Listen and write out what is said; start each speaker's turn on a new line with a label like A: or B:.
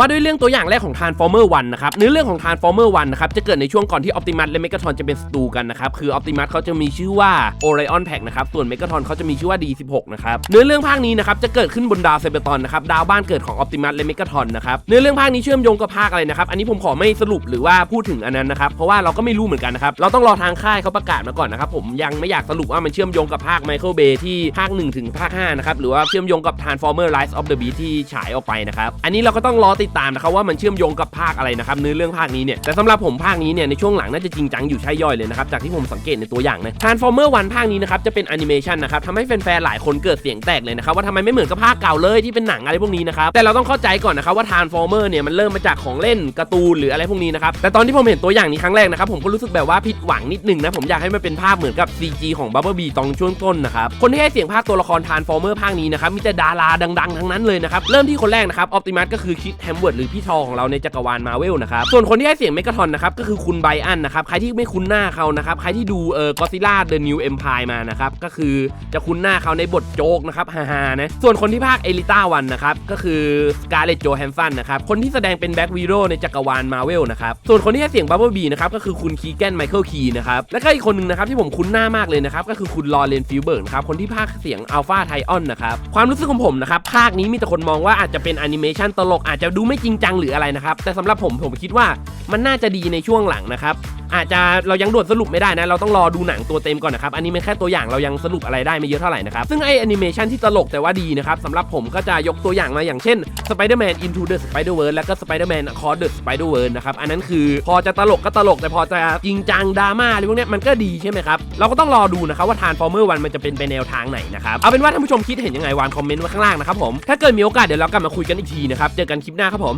A: ว่าด้วยเรื่องตัวอย่างแรกของ Transformer 1นะครับเนื้อเรื่องของ Transformer 1นะครับจะเกิดในช่วงก่อนที่ Optimus และ Megatron จะเป็นศัตรูกันนะครับคือ Optimus เขาจะมีชื่อว่า Orion Pack นะครับส่วน Megatron เขาจะมีชื่อว่า D16 นะครับเนื้อเรื่องภาคนี้นะครับจะเกิดขึ้นบนดาวเซเบตอนนะครับดาวบ้านเกิดของ Optimus และ Megatron นะครับเนื้อเรื่องภาคนี้เชื่อมโยงกับภาคอะไรนะครับอันนี้ผมขอไม่สรุปหรือว่าพูดถึงอันนั้นนะครับเพราะว่าเราก็ไม่รู้เหมือนกันนะครับเราต้องรอทางค่ายเขาประกาศมาก่อนนะครับผมยังไม่อยากสรุปว่ามันเชื่อมโยงกับภาค Michael Bay ที่ภาค1ถึงภาค5นะครับหรือว่าเชื่อมโยงกับ Transformer Rise of the Beast ที่ฉายออกไปนะครับอันนี้เราก็ต้องรอติดตามนะครับว่ามันเชื่อมโยงกับภาคอะไรนะครับเนื้อเรื่องภาคนี้เนี่ยแต่สำหรับผมภาคนี้เนี่ยในช่วงหลังน่าจะจริงจังอยู่ใช่ย่อยเลยนะครับจากที่ผมสังเกตในตัวอย่างนะ Transformer 1ภาคนี้นะครับจะเป็นแอนิเมชันนะครับทำให้แฟนๆหลายคนเกิดเสียงแตกเลยนะครับว่าทำไมไม่เหมือนกับภาคเก่าเลยที่เป็นหนังอะไรพวกนี้นะครับแต่เราต้องเข้าใจก่อนนะครับว่า Transformer เนี่ยมันเริ่มมาจากของเล่นการ์ตูนหรืออะไรพวกนี้นะครับแต่ตอนที่ผมเห็นตัวอย่างนี้ครั้งแรกนะครับผมก็รู้สึกแบบว่าผิดหวังนิดนึงนะผมอยากให้มันเป็นภาพเหมือนกับ CG ของ Bumblebee ตอนช่วงต้นนะครับคนที่ให้เสียงภาคตัวละคร Transformer ภาคนี้นะครับมีแต่ดาราดัง ๆ ทั้งนั้นเลยนะครับเริ่มที่คนแรกนะครับ Optimus ก็คือคิดแฮมเวิร์ดหรือพี่ทอของเราในจักรวาลมาเวลนะครับส่วนคนที่ให้เสียงเมกาทอนนะครับก็คือคุณไบอันนะครับใครที่ไม่คุ้นหน้าเขานะครับใครที่ดูเอ่อ Godzilla The New Empire มานะครับก็คือจะคุ้นหน้าเขาในบทโจ๊กนะครับฮ่าๆนะส่วนคนที่ภาคเอลิต้าวันนะครับก็คือสกาเลตโจแฮนสันนะครับคนที่แสดงเป็นแบ็กวีโรในจักรวาลมาเวลนะครับส่วนคนที่ให้เสียงบับเบิลบีนะครับก็คือคุณคีแกนไมเคิลคีนะครับและก็อีกคนหนึ่งนะครับที่ผมคุ้นหน้ามากเลยนะครับก็คือคุณลอเรนฟิลเบิร์กนครับคนที่ภาคเสียงอัลฟาไทออนนะครับความรู้สึกของผมนะครับภาคนี้มีแต่คนมองว่าอาจจะเป็นแอนิเมชันตลกอาจจะดูไม่จริงจังหรืออะไรนะครับ แต่สำหรับผมผมคิดว่ามันน่าจะดีในช่วงหลังนะครับ อาจจะเรายังด่วนสรุปไม่ได้นะ เราต้องรอดูหนังตัวเต็มก่อนนะครับ อันนี้เป็นแค่ตัวอย่างเรายังสรุปอะไรได้ไม่เยอะเท่าไหร่นะครับ ซึ่งไอแอนิเมชันที่ตลกแต่ว่าดีนะครับสำหรับผมก็จะยกตัวอย่างมาอย่างเช่น Spider-Man Into the Spider-Verse แล้วก็ Spider-Man Across the Spider-Verse นะครับ อันนั้นคือพอจะตลกก็ตลกแต่พอจะจริงจังดราม่าอะไรพวกเนี้ยมันก็ดีใช่ไหมครับ เราก็ต้องรอดูนะครับว่า Transformer 1มันจะเป็นไปแนวทางไหนนะครับ เอาเป็นว่าท่านผู้ชมคิดเห็นยังไงวางคอมเมนต์ไว้ข้างล่างนะครับผม ถ้าเกิดมีโอกาสเดี๋ยวเรากลับมาคุยกันอีกทีนะครับ เจอกันคลิปหน้าครับผม